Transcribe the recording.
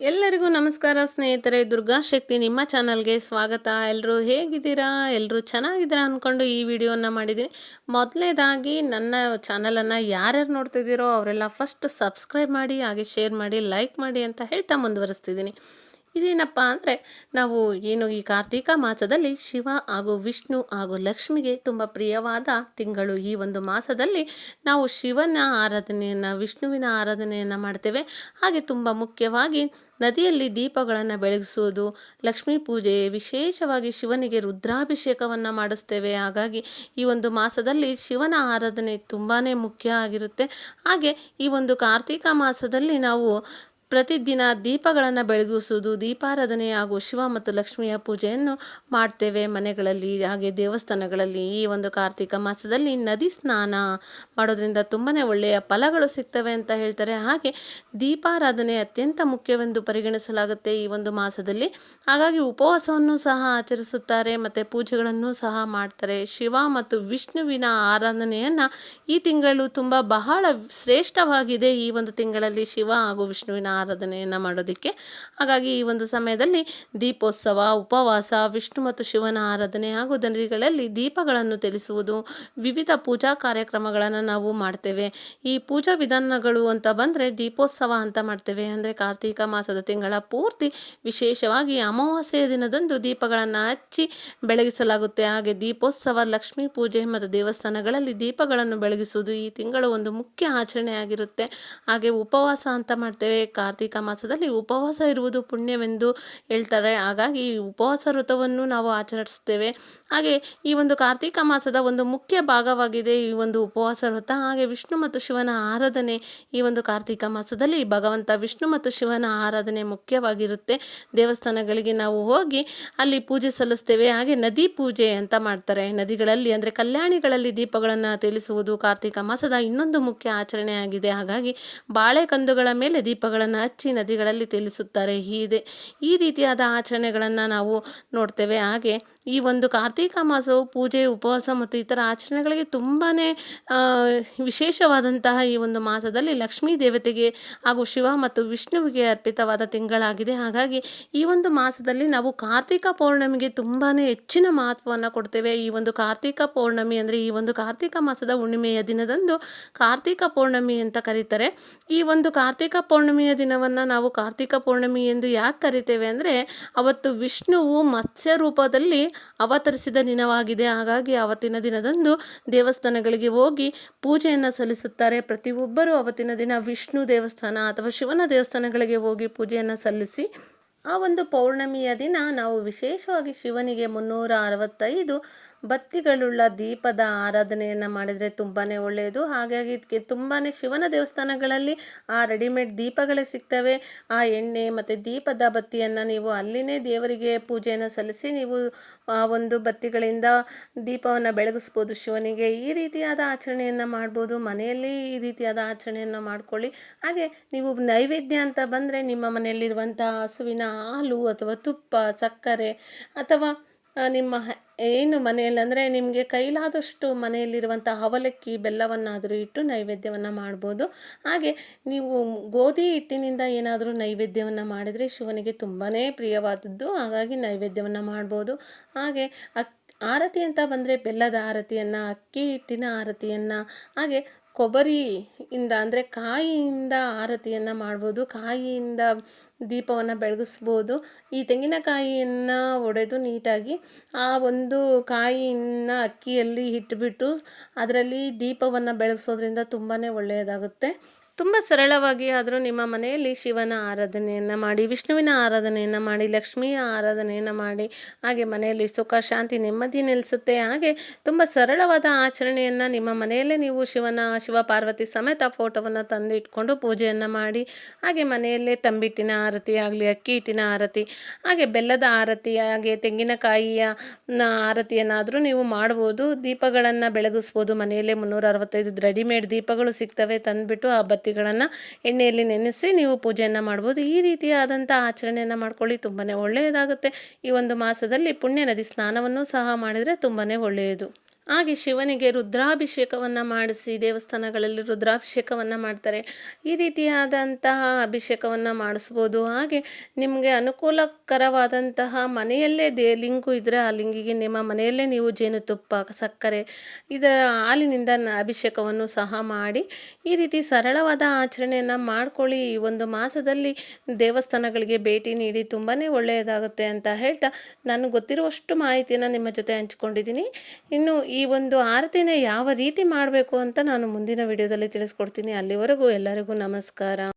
ಎಲ್ಲರಿಗೂ ನಮಸ್ಕಾರ ಸ್ನೇಹಿತರೆ, ದುರ್ಗಾ ಶಕ್ತಿ ನಿಮ್ಮ ಚಾನಲ್ಗೆ ಸ್ವಾಗತ. ಎಲ್ಲರೂ ಹೇಗಿದ್ದೀರಾ? ಎಲ್ಲರೂ ಚೆನ್ನಾಗಿದ್ದೀರಾ ಅಂದ್ಕೊಂಡು ಈ ವಿಡಿಯೋನ ಮಾಡಿದ್ದೀನಿ. ಮೊದಲನೇದಾಗಿ ನನ್ನ ಚಾನಲನ್ನು ಯಾರ್ಯಾರು ನೋಡ್ತಿದ್ದೀರೋ ಅವರೆಲ್ಲ ಫಸ್ಟ್ ಸಬ್ಸ್ಕ್ರೈಬ್ ಮಾಡಿ, ಹಾಗೆ ಶೇರ್ ಮಾಡಿ ಲೈಕ್ ಮಾಡಿ ಅಂತ ಹೇಳ್ತಾ ಮುಂದುವರಿಸ್ತಿದ್ದೀನಿ. ಇದೇನಪ್ಪ ಅಂದರೆ ನಾವು ಏನು ಈ ಕಾರ್ತಿಕ ಮಾಸದಲ್ಲಿ ಶಿವ ಹಾಗೂ ವಿಷ್ಣು ಹಾಗೂ ಲಕ್ಷ್ಮಿಗೆ ತುಂಬ ಪ್ರಿಯವಾದ ತಿಂಗಳು ಈ ಒಂದು ಮಾಸದಲ್ಲಿ ನಾವು ಶಿವನ ಆರಾಧನೆಯನ್ನು, ವಿಷ್ಣುವಿನ ಆರಾಧನೆಯನ್ನು ಮಾಡ್ತೇವೆ. ಹಾಗೆ ತುಂಬ ಮುಖ್ಯವಾಗಿ ನದಿಯಲ್ಲಿ ದೀಪಗಳನ್ನು ಬೆಳಗಿಸುವುದು, ಲಕ್ಷ್ಮೀ ಪೂಜೆ, ವಿಶೇಷವಾಗಿ ಶಿವನಿಗೆ ರುದ್ರಾಭಿಷೇಕವನ್ನು ಮಾಡಿಸ್ತೇವೆ. ಹಾಗಾಗಿ ಈ ಒಂದು ಮಾಸದಲ್ಲಿ ಶಿವನ ಆರಾಧನೆ ತುಂಬಾ ಮುಖ್ಯ ಆಗಿರುತ್ತೆ. ಹಾಗೆ ಈ ಒಂದು ಕಾರ್ತಿಕ ಮಾಸದಲ್ಲಿ ನಾವು ಪ್ರತಿದಿನ ದೀಪಗಳನ್ನು ಬೆಳಗಿಸುವುದು, ದೀಪಾರಾಧನೆ ಹಾಗೂ ಶಿವ ಮತ್ತು ಲಕ್ಷ್ಮಿಯ ಪೂಜೆಯನ್ನು ಮಾಡ್ತೇವೆ ಮನೆಗಳಲ್ಲಿ ಹಾಗೆ ದೇವಸ್ಥಾನಗಳಲ್ಲಿ. ಈ ಒಂದು ಕಾರ್ತಿಕ ಮಾಸದಲ್ಲಿ ನದಿ ಸ್ನಾನ ಮಾಡೋದ್ರಿಂದ ತುಂಬಾ ಒಳ್ಳೆಯ ಫಲಗಳು ಸಿಗ್ತವೆ ಅಂತ ಹೇಳ್ತಾರೆ. ಹಾಗೆ ದೀಪಾರಾಧನೆ ಅತ್ಯಂತ ಮುಖ್ಯವೆಂದು ಪರಿಗಣಿಸಲಾಗುತ್ತೆ ಈ ಒಂದು ಮಾಸದಲ್ಲಿ. ಹಾಗಾಗಿ ಉಪವಾಸವನ್ನು ಸಹ ಆಚರಿಸುತ್ತಾರೆ ಮತ್ತು ಪೂಜೆಗಳನ್ನು ಸಹ ಮಾಡ್ತಾರೆ. ಶಿವ ಮತ್ತು ವಿಷ್ಣುವಿನ ಆರಾಧನೆಯನ್ನು ಈ ತಿಂಗಳು ತುಂಬ ಬಹಳ ಶ್ರೇಷ್ಠವಾಗಿದೆ ಈ ಒಂದು ತಿಂಗಳಲ್ಲಿ ಶಿವ ಹಾಗೂ ವಿಷ್ಣುವಿನ ಆರಾಧನೆಯನ್ನು ಮಾಡೋದಕ್ಕೆ. ಹಾಗಾಗಿ ಈ ಒಂದು ಸಮಯದಲ್ಲಿ ದೀಪೋತ್ಸವ, ಉಪವಾಸ, ವಿಷ್ಣು ಮತ್ತು ಶಿವನ ಆರಾಧನೆ ಹಾಗೂ ನದಿಗಳಲ್ಲಿ ದೀಪಗಳನ್ನು ತೆಲಿಸುವುದು ವಿವಿಧ ಪೂಜಾ ಕಾರ್ಯಕ್ರಮಗಳನ್ನು ನಾವು ಮಾಡ್ತೇವೆ. ಈ ಪೂಜಾ ವಿಧಾನಗಳು ಅಂತ ಬಂದರೆ ದೀಪೋತ್ಸವ ಅಂತ ಮಾಡ್ತೇವೆ. ಅಂದರೆ ಕಾರ್ತೀಕ ಮಾಸದ ತಿಂಗಳ ಪೂರ್ತಿ ವಿಶೇಷವಾಗಿ ಅಮಾವಾಸ್ಯೆಯ ದಿನದಂದು ದೀಪಗಳನ್ನು ಹಚ್ಚಿ ಬೆಳಗಿಸಲಾಗುತ್ತೆ. ಹಾಗೆ ದೀಪೋತ್ಸವ, ಲಕ್ಷ್ಮೀ ಪೂಜೆ ಮತ್ತು ದೇವಸ್ಥಾನಗಳಲ್ಲಿ ದೀಪಗಳನ್ನು ಬೆಳಗಿಸುವುದು ಈ ತಿಂಗಳು ಒಂದು ಮುಖ್ಯ ಆಚರಣೆಯಾಗಿರುತ್ತೆ. ಹಾಗೆ ಉಪವಾಸ ಅಂತ ಮಾಡ್ತೇವೆ. ಕಾರ್ತೀಕ ಮಾಸದಲ್ಲಿ ಉಪವಾಸ ಇರುವುದು ಪುಣ್ಯವೆಂದು ಹೇಳ್ತಾರೆ. ಹಾಗಾಗಿ ಈ ಉಪವಾಸ ವ್ರತವನ್ನು ನಾವು ಆಚರಿಸ್ತೇವೆ ಹಾಗೆ ಈ ಒಂದು ಕಾರ್ತಿಕ ಮಾಸದ ಒಂದು ಮುಖ್ಯ ಭಾಗವಾಗಿದೆ ಈ ಒಂದು ಉಪವಾಸ ವ್ರತ. ಹಾಗೆ ವಿಷ್ಣು ಮತ್ತು ಶಿವನ ಆರಾಧನೆ ಈ ಒಂದು ಕಾರ್ತಿಕ ಮಾಸದಲ್ಲಿ ಭಗವಂತ ವಿಷ್ಣು ಮತ್ತು ಶಿವನ ಆರಾಧನೆ ಮುಖ್ಯವಾಗಿರುತ್ತೆ. ದೇವಸ್ಥಾನಗಳಿಗೆ ನಾವು ಹೋಗಿ ಅಲ್ಲಿ ಪೂಜೆ ಸಲ್ಲಿಸ್ತೇವೆ. ಹಾಗೆ ನದಿ ಪೂಜೆ ಅಂತ ಮಾಡ್ತಾರೆ. ನದಿಗಳಲ್ಲಿ ಅಂದರೆ ಕಲ್ಯಾಣಿಗಳಲ್ಲಿ ದೀಪಗಳನ್ನು ತೇಲಿಸುವುದು ಕಾರ್ತಿಕ ಮಾಸದ ಇನ್ನೊಂದು ಮುಖ್ಯ ಆಚರಣೆಯಾಗಿದೆ. ಹಾಗಾಗಿ ಹಾಗಾಗಿ ಬಾಳೆಕಂದುಗಳ ಮೇಲೆ ದೀಪಗಳನ್ನು ಹಚ್ಚಿ ನದಿಗಳಲ್ಲಿ ತೇಲಿಸುತ್ತಾರೆ ಇದೆ ಈ ರೀತಿಯಾದ ಆಚರಣೆಗಳನ್ನು ನಾವು ನೋಡ್ತೇವೆ. ಹಾಗೆ ಈ ಒಂದು ಕಾರ್ತಿಕ ಮಾಸವು ಪೂಜೆ, ಉಪವಾಸ ಮತ್ತು ಇತರ ಆಚರಣೆಗಳಿಗೆ ತುಂಬಾ ವಿಶೇಷವಾದಂತಹ ಈ ಒಂದು ಮಾಸದಲ್ಲಿ ಲಕ್ಷ್ಮೀ ದೇವತೆಗೆ ಹಾಗೂ ಶಿವ ಮತ್ತು ವಿಷ್ಣುವಿಗೆ ಅರ್ಪಿತವಾದ ತಿಂಗಳಾಗಿದೆ. ಹಾಗಾಗಿ ಈ ಒಂದು ಮಾಸದಲ್ಲಿ ನಾವು ಕಾರ್ತಿಕ ಪೌರ್ಣಮಿಗೆ ತುಂಬಾ ಹೆಚ್ಚಿನ ಮಹತ್ವವನ್ನು ಕೊಡ್ತೇವೆ. ಈ ಒಂದು ಕಾರ್ತಿಕ ಪೌರ್ಣಮಿ ಅಂದರೆ ಈ ಒಂದು ಕಾರ್ತಿಕ ಮಾಸದ ಹುಣ್ಣಿಮೆಯ ದಿನದಂದು ಕಾರ್ತಿಕ ಪೌರ್ಣಮಿ ಅಂತ ಕರೀತಾರೆ. ಈ ಒಂದು ಕಾರ್ತಿಕ ಪೌರ್ಣಮಿಯ ದಿನವನ್ನು ನಾವು ಕಾರ್ತಿಕ ಪೌರ್ಣಮಿ ಎಂದು ಯಾಕೆ ಕರಿತೇವೆ ಅಂದರೆ, ಅವತ್ತು ವಿಷ್ಣುವು ಮತ್ಸ್ಯ ರೂಪದಲ್ಲಿ ಅವತರಿಸಿದ ದಿನವಾಗಿದೆ. ಹಾಗಾಗಿ ಅವತ್ತಿನ ದಿನದಂದು ದೇವಸ್ಥಾನಗಳಿಗೆ ಹೋಗಿ ಪೂಜೆಯನ್ನು ಸಲ್ಲಿಸುತ್ತಾರೆ. ಪ್ರತಿಯೊಬ್ಬರೂ ಅವತ್ತಿನ ದಿನ ವಿಷ್ಣು ದೇವಸ್ಥಾನ ಅಥವಾ ಶಿವನ ದೇವಸ್ಥಾನಗಳಿಗೆ ಹೋಗಿ ಪೂಜೆಯನ್ನು ಸಲ್ಲಿಸಿ ಆ ಒಂದು ಪೌರ್ಣಮಿಯ ದಿನ ನಾವು ವಿಶೇಷವಾಗಿ ಶಿವನಿಗೆ ಮುನ್ನೂರ ಅರವತ್ತೈದು ಬತ್ತಿಗಳುಳ್ಳ ದೀಪದ ಆರಾಧನೆಯನ್ನು ಮಾಡಿದರೆ ತುಂಬಾ ಒಳ್ಳೆಯದು. ಹಾಗಾಗಿ ಇದಕ್ಕೆ ತುಂಬಾ ಶಿವನ ದೇವಸ್ಥಾನಗಳಲ್ಲಿ ಆ ರೆಡಿಮೇಡ್ ದೀಪಗಳೇ ಸಿಗ್ತವೆ. ಆ ಎಣ್ಣೆ ಮತ್ತು ದೀಪದ ಬತ್ತಿಯನ್ನು ನೀವು ಅಲ್ಲಿನೇ ದೇವರಿಗೆ ಪೂಜೆಯನ್ನು ಸಲ್ಲಿಸಿ ನೀವು ಆ ಒಂದು ಬತ್ತಿಗಳಿಂದ ದೀಪವನ್ನು ಬೆಳಗಿಸ್ಬೋದು. ಶಿವನಿಗೆ ಈ ರೀತಿಯಾದ ಆಚರಣೆಯನ್ನು ಮಾಡ್ಬೋದು. ಮನೆಯಲ್ಲಿ ಈ ರೀತಿಯಾದ ಆಚರಣೆಯನ್ನು ಮಾಡ್ಕೊಳ್ಳಿ. ಹಾಗೆ ನೀವು ನೈವೇದ್ಯ ಅಂತ ಬಂದರೆ ನಿಮ್ಮ ಮನೆಯಲ್ಲಿರುವಂಥ ಹಸುವಿನ ಹಾಲು ಅಥವಾ ತುಪ್ಪ, ಸಕ್ಕರೆ ಅಥವಾ ನಿಮ್ಮ ಏನು ಮನೆಯಲ್ಲಿ ಅಂದರೆ ನಿಮಗೆ ಕೈಲಾದಷ್ಟು ಮನೆಯಲ್ಲಿರುವಂಥ ಅವಲಕ್ಕಿ, ಬೆಲ್ಲವನ್ನಾದರೂ ಇಟ್ಟು ನೈವೇದ್ಯವನ್ನು ಮಾಡ್ಬೋದು. ಹಾಗೆ ನೀವು ಗೋಧಿ ಹಿಟ್ಟಿನಿಂದ ಏನಾದರೂ ನೈವೇದ್ಯವನ್ನು ಮಾಡಿದರೆ ಶಿವನಿಗೆ ತುಂಬಾ ಪ್ರಿಯವಾದದ್ದು, ಹಾಗಾಗಿ ನೈವೇದ್ಯವನ್ನು ಮಾಡ್ಬೋದು. ಹಾಗೆ ಅಕ್, ಆರತಿ ಅಂತ ಬಂದರೆ ಬೆಲ್ಲದ ಆರತಿಯನ್ನು, ಅಕ್ಕಿ ಹಿಟ್ಟಿನ ಆರತಿಯನ್ನು, ಹಾಗೆ ಕೊಬ್ಬರಿಯಿಂದ ಅಂದರೆ ಕಾಯಿಯಿಂದ ಆರತಿಯನ್ನು ಮಾಡ್ಬೋದು, ಕಾಯಿಯಿಂದ ದೀಪವನ್ನು ಬೆಳಗಿಸ್ಬೋದು. ಈ ತೆಂಗಿನಕಾಯಿಯನ್ನು ಒಡೆದು ನೀಟಾಗಿ ಆ ಒಂದು ಕಾಯಿಯನ್ನು ಅಕ್ಕಿಯಲ್ಲಿ ಇಟ್ಬಿಟ್ಟು ಅದರಲ್ಲಿ ದೀಪವನ್ನು ಬೆಳಗಿಸೋದ್ರಿಂದ ತುಂಬಾ ಒಳ್ಳೆಯದಾಗುತ್ತೆ. ತುಂಬ ಸರಳವಾಗಿ ಆದರೂ ನಿಮ್ಮ ಮನೆಯಲ್ಲಿ ಶಿವನ ಆರಾಧನೆಯನ್ನು ಮಾಡಿ, ವಿಷ್ಣುವಿನ ಆರಾಧನೆಯನ್ನು ಮಾಡಿ, ಲಕ್ಷ್ಮಿಯ ಆರಾಧನೆಯನ್ನು ಮಾಡಿ, ಹಾಗೆ ಮನೆಯಲ್ಲಿ ಸುಖ, ಶಾಂತಿ, ನೆಮ್ಮದಿ ನಿಲ್ಲಿಸುತ್ತೆ ಹಾಗೆ ತುಂಬ ಸರಳವಾದ ಆಚರಣೆಯನ್ನು ನಿಮ್ಮ ಮನೆಯಲ್ಲೇ ನೀವು ಶಿವನ ಶಿವ ಪಾರ್ವತಿ ಸಮೇತ ಫೋಟೋವನ್ನು ತಂದು ಇಟ್ಕೊಂಡು ಪೂಜೆಯನ್ನು ಮಾಡಿ, ಹಾಗೆ ಮನೆಯಲ್ಲೇ ತಂಬಿಟ್ಟಿನ ಆರತಿ ಆಗಲಿ, ಅಕ್ಕಿ ಹಿಟ್ಟಿನ ಆರತಿ, ಹಾಗೆ ಬೆಲ್ಲದ ಆರತಿ, ಹಾಗೆ ತೆಂಗಿನಕಾಯಿಯ ಆರತಿಯನ್ನಾದರೂ ನೀವು ಮಾಡ್ಬೋದು. ದೀಪಗಳನ್ನು ಬೆಳಗಿಸ್ಬೋದು. ಮನೆಯಲ್ಲೇ ಮುನ್ನೂರ ಅರವತ್ತೈದು ರೆಡಿಮೇಡ್ ದೀಪಗಳು ಸಿಗ್ತವೆ. ತಂದುಬಿಟ್ಟು ಆ ಬತ್ತಿಗಳನ್ನು ಎಣ್ಣೆಯಲ್ಲಿ ನೆನೆಸಿ ನೀವು ಪೂಜೆಯನ್ನು ಮಾಡ್ಬೋದು. ಈ ರೀತಿಯಾದಂಥ ಆಚರಣೆಯನ್ನು ಮಾಡ್ಕೊಳ್ಳಿ ತುಂಬಾ ಒಳ್ಳೆಯದಾಗುತ್ತೆ. ಈ ಒಂದು ಮಾಸದಲ್ಲಿ ಪುಣ್ಯ ನದಿ ಸ್ನಾನವನ್ನು ಸಹ ಮಾಡಿದರೆ ತುಂಬಾ ಒಳ್ಳೆಯದು. ಹಾಗೆ ಶಿವನಿಗೆ ರುದ್ರಾಭಿಷೇಕವನ್ನು ಮಾಡಿಸಿ, ದೇವಸ್ಥಾನಗಳಲ್ಲಿ ರುದ್ರಾಭಿಷೇಕವನ್ನು ಮಾಡ್ತಾರೆ. ಈ ರೀತಿಯಾದಂತಹ ಅಭಿಷೇಕವನ್ನು ಮಾಡಿಸ್ಬೋದು. ಹಾಗೆ ನಿಮಗೆ ಅನುಕೂಲಕರವಾದಂತಹ ಮನೆಯಲ್ಲೇ ದೇ, ಲಿಂಗು ಇದ್ದರೆ ಆ ಲಿಂಗಿಗೆ ನಿಮ್ಮ ಮನೆಯಲ್ಲೇ ನೀವು ಜೇನುತುಪ್ಪ ಸಕ್ಕರೆ ಇದರ ಹಾಲಿನಿಂದ ಅಭಿಷೇಕವನ್ನು ಸಹ ಮಾಡಿ, ಈ ರೀತಿ ಸರಳವಾದ ಆಚರಣೆಯನ್ನು ಮಾಡ್ಕೊಳ್ಳಿ. ಈ ಒಂದು ಮಾಸದಲ್ಲಿ ದೇವಸ್ಥಾನಗಳಿಗೆ ಭೇಟಿ ನೀಡಿ ತುಂಬಾ ಒಳ್ಳೆಯದಾಗುತ್ತೆ ಅಂತ ಹೇಳ್ತಾ ನಾನು ಗೊತ್ತಿರುವಷ್ಟು ಮಾಹಿತಿಯನ್ನು ನಿಮ್ಮ ಜೊತೆ ಹಂಚ್ಕೊಂಡಿದ್ದೀನಿ. ಇನ್ನು ಈ ಒಂದು ಆರತಿನ ಯಾವ ರೀತಿ ಮಾಡಬೇಕು ಅಂತ ನಾನು ಮುಂದಿನ ವಿಡಿಯೋದಲ್ಲಿ ತಿಳಿಸ್ಕೊಡ್ತೀನಿ. ಅಲ್ಲಿವರೆಗೂ ಎಲ್ಲರಿಗೂ ನಮಸ್ಕಾರ.